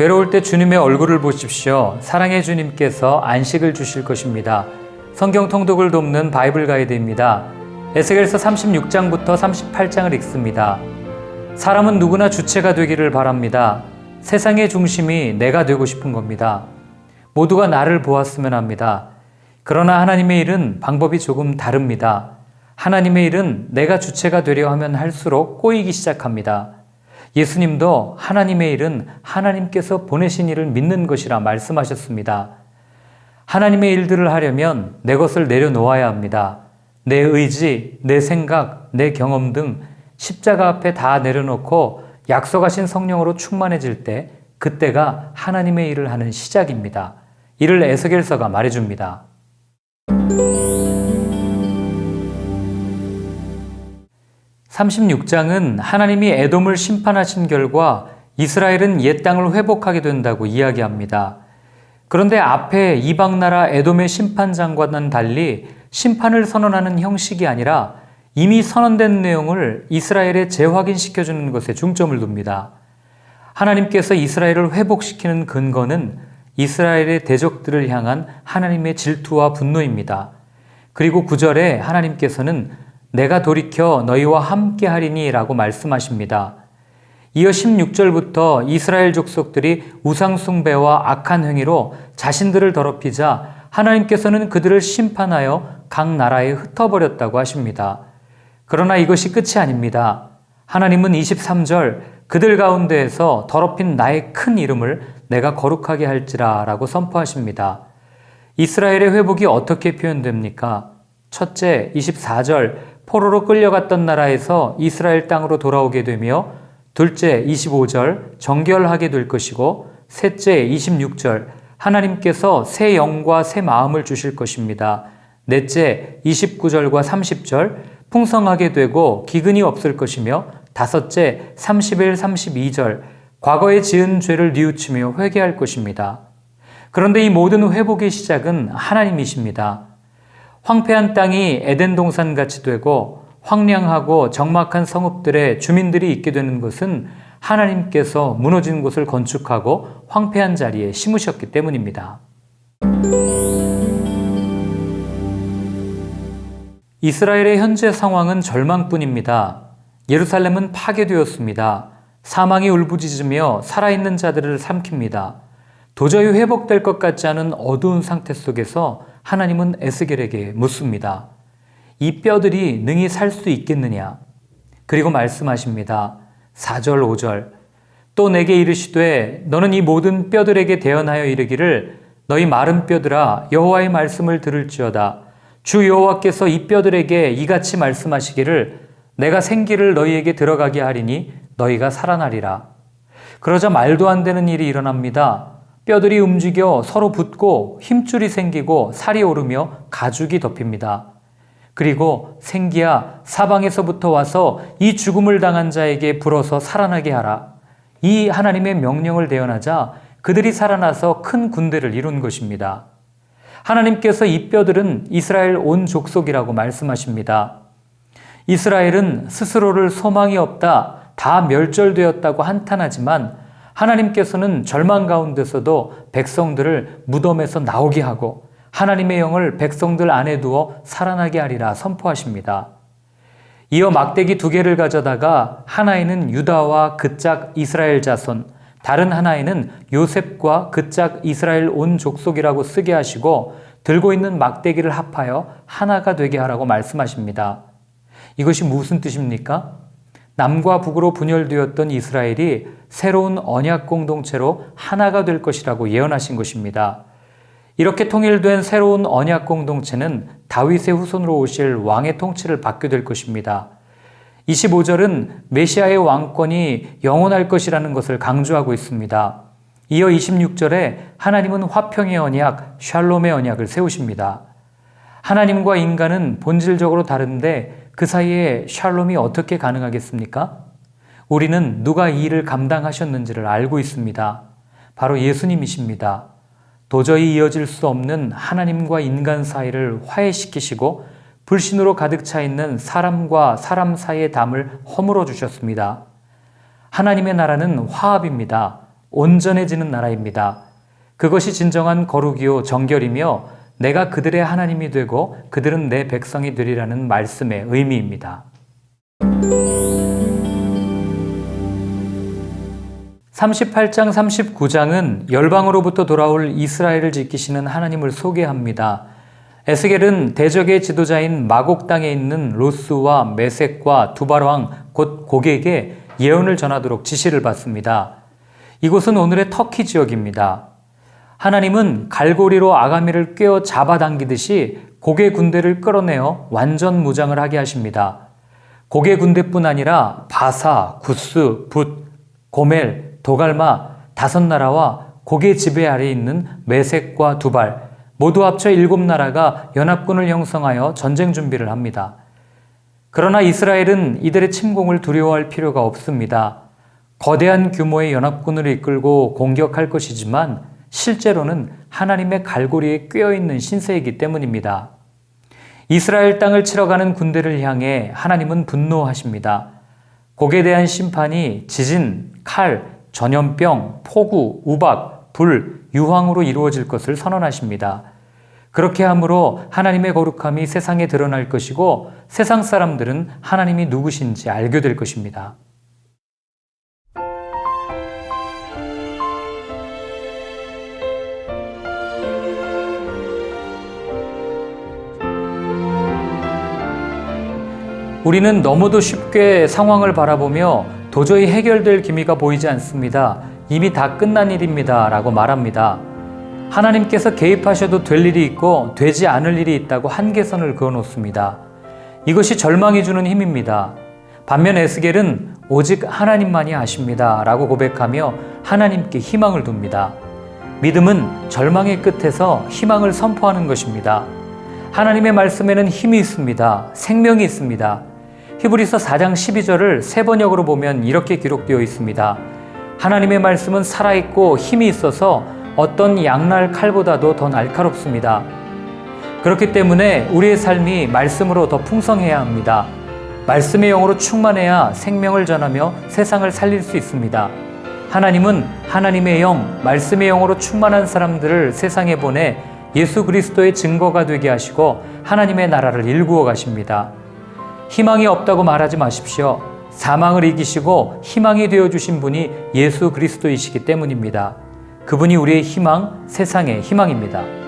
괴로울 때 주님의 얼굴을 보십시오. 사랑의 주님께서 안식을 주실 것입니다. 성경 통독을 돕는 바이블 가이드입니다. 에스겔서 36장부터 38장을 읽습니다. 사람은 누구나 주체가 되기를 바랍니다. 세상의 중심이 내가 되고 싶은 겁니다. 모두가 나를 보았으면 합니다. 그러나 하나님의 일은 방법이 조금 다릅니다. 하나님의 일은 내가 주체가 되려 하면 할수록 꼬이기 시작합니다. 예수님도 하나님의 일은 하나님께서 보내신 일을 믿는 것이라 말씀하셨습니다. 하나님의 일들을 하려면 내 것을 내려놓아야 합니다. 내 의지, 내 생각, 내 경험 등 십자가 앞에 다 내려놓고 약속하신 성령으로 충만해질 때 그때가 하나님의 일을 하는 시작입니다. 이를 에스겔서가 말해줍니다. 36장은 하나님이 에돔을 심판하신 결과 이스라엘은 옛 땅을 회복하게 된다고 이야기합니다. 그런데 앞에 이방 나라 에돔의 심판장과는 달리 심판을 선언하는 형식이 아니라 이미 선언된 내용을 이스라엘에 재확인시켜 주는 것에 중점을 둡니다. 하나님께서 이스라엘을 회복시키는 근거는 이스라엘의 대적들을 향한 하나님의 질투와 분노입니다. 그리고 9절에 하나님께서는 내가 돌이켜 너희와 함께 하리니 라고 말씀하십니다. 이어 16절부터 이스라엘 족속들이 우상숭배와 악한 행위로 자신들을 더럽히자 하나님께서는 그들을 심판하여 각 나라에 흩어버렸다고 하십니다. 그러나 이것이 끝이 아닙니다. 하나님은 23절 그들 가운데에서 더럽힌 나의 큰 이름을 내가 거룩하게 할지라 라고 선포하십니다. 이스라엘의 회복이 어떻게 표현됩니까? 첫째, 24절 포로로 끌려갔던 나라에서 이스라엘 땅으로 돌아오게 되며 둘째 25절 정결하게 될 것이고 셋째 26절 하나님께서 새 영과 새 마음을 주실 것입니다. 넷째 29절과 30절 풍성하게 되고 기근이 없을 것이며 다섯째 31, 32절 과거에 지은 죄를 뉘우치며 회개할 것입니다. 그런데 이 모든 회복의 시작은 하나님이십니다. 황폐한 땅이 에덴 동산 같이 되고 황량하고 적막한 성읍들의 주민들이 있게 되는 것은 하나님께서 무너진 곳을 건축하고 황폐한 자리에 심으셨기 때문입니다. 이스라엘의 현재 상황은 절망뿐입니다. 예루살렘은 파괴되었습니다. 사망이 울부짖으며 살아있는 자들을 삼킵니다. 도저히 회복될 것 같지 않은 어두운 상태 속에서 하나님은 에스겔에게 묻습니다. 이 뼈들이 능히 살 수 있겠느냐? 그리고 말씀하십니다. 4절, 5절. 또 내게 이르시되 너는 이 모든 뼈들에게 대언하여 이르기를 너희 마른 뼈들아 여호와의 말씀을 들을지어다. 주 여호와께서 이 뼈들에게 이같이 말씀하시기를 내가 생기를 너희에게 들어가게 하리니 너희가 살아나리라. 그러자 말도 안 되는 일이 일어납니다. 뼈들이 움직여 서로 붙고 힘줄이 생기고 살이 오르며 가죽이 덮입니다. 그리고 생기야 사방에서부터 와서 이 죽음을 당한 자에게 불어서 살아나게 하라. 이 하나님의 명령을 대언하자 그들이 살아나서 큰 군대를 이룬 것입니다. 하나님께서 이 뼈들은 이스라엘 온 족속이라고 말씀하십니다. 이스라엘은 스스로를 소망이 없다, 다 멸절되었다고 한탄하지만 하나님께서는 절망 가운데서도 백성들을 무덤에서 나오게 하고 하나님의 영을 백성들 안에 두어 살아나게 하리라 선포하십니다. 이어 막대기 두 개를 가져다가 하나에는 유다와 그짝 이스라엘 자손, 다른 하나에는 요셉과 그짝 이스라엘 온 족속이라고 쓰게 하시고 들고 있는 막대기를 합하여 하나가 되게 하라고 말씀하십니다. 이것이 무슨 뜻입니까? 남과 북으로 분열되었던 이스라엘이 새로운 언약 공동체로 하나가 될 것이라고 예언하신 것입니다. 이렇게 통일된 새로운 언약 공동체는 다윗의 후손으로 오실 왕의 통치를 받게 될 것입니다. 25절은 메시아의 왕권이 영원할 것이라는 것을 강조하고 있습니다. 이어 26절에 하나님은 화평의 언약, 샬롬의 언약을 세우십니다. 하나님과 인간은 본질적으로 다른데 그 사이에 샬롬이 어떻게 가능하겠습니까? 우리는 누가 이 일을 감당하셨는지를 알고 있습니다. 바로 예수님이십니다. 도저히 이어질 수 없는 하나님과 인간 사이를 화해시키시고 불신으로 가득 차 있는 사람과 사람 사이의 담을 허물어 주셨습니다. 하나님의 나라는 화합입니다. 온전해지는 나라입니다. 그것이 진정한 거룩이요 정결이며 내가 그들의 하나님이 되고 그들은 내 백성이 되리라는 말씀의 의미입니다. 38장 39장은 열방으로부터 돌아올 이스라엘을 지키시는 하나님을 소개합니다. 에스겔은 대적의 지도자인 마곡 땅에 있는 로스와 메색과 두발왕 곧 고객에게 예언을 전하도록 지시를 받습니다. 이곳은 오늘의 터키 지역입니다. 하나님은 갈고리로 아가미를 꿰어 잡아당기듯이 고개 군대를 끌어내어 완전 무장을 하게 하십니다. 고개 군대뿐 아니라 바사, 구스, 붓, 고멜, 도갈마 다섯 나라와 고개 지배 아래 있는 메색과 두발 모두 합쳐 일곱 나라가 연합군을 형성하여 전쟁 준비를 합니다. 그러나 이스라엘은 이들의 침공을 두려워할 필요가 없습니다. 거대한 규모의 연합군을 이끌고 공격할 것이지만 실제로는 하나님의 갈고리에 꿰어 있는 신세이기 때문입니다. 이스라엘 땅을 치러 가는 군대를 향해 하나님은 분노하십니다. 곡에 대한 심판이 지진, 칼, 전염병, 폭우, 우박, 불, 유황으로 이루어질 것을 선언하십니다. 그렇게 함으로 하나님의 거룩함이 세상에 드러날 것이고 세상 사람들은 하나님이 누구신지 알게 될 것입니다. 우리는 너무도 쉽게 상황을 바라보며 도저히 해결될 기미가 보이지 않습니다. 이미 다 끝난 일입니다. 라고 말합니다. 하나님께서 개입하셔도 될 일이 있고 되지 않을 일이 있다고 한계선을 그어 놓습니다. 이것이 절망이 주는 힘입니다. 반면 에스겔은 오직 하나님만이 아십니다. 라고 고백하며 하나님께 희망을 둡니다. 믿음은 절망의 끝에서 희망을 선포하는 것입니다. 하나님의 말씀에는 힘이 있습니다. 생명이 있습니다. 히브리서 4장 12절을 세 번역으로 보면 이렇게 기록되어 있습니다. 하나님의 말씀은 살아있고 힘이 있어서 어떤 양날 칼보다도 더 날카롭습니다. 그렇기 때문에 우리의 삶이 말씀으로 더 풍성해야 합니다. 말씀의 영으로 충만해야 생명을 전하며 세상을 살릴 수 있습니다. 하나님은 하나님의 영, 말씀의 영으로 충만한 사람들을 세상에 보내 예수 그리스도의 증거가 되게 하시고 하나님의 나라를 일구어 가십니다. 희망이 없다고 말하지 마십시오. 사망을 이기시고 희망이 되어 주신 분이 예수 그리스도이시기 때문입니다. 그분이 우리의 희망, 세상의 희망입니다.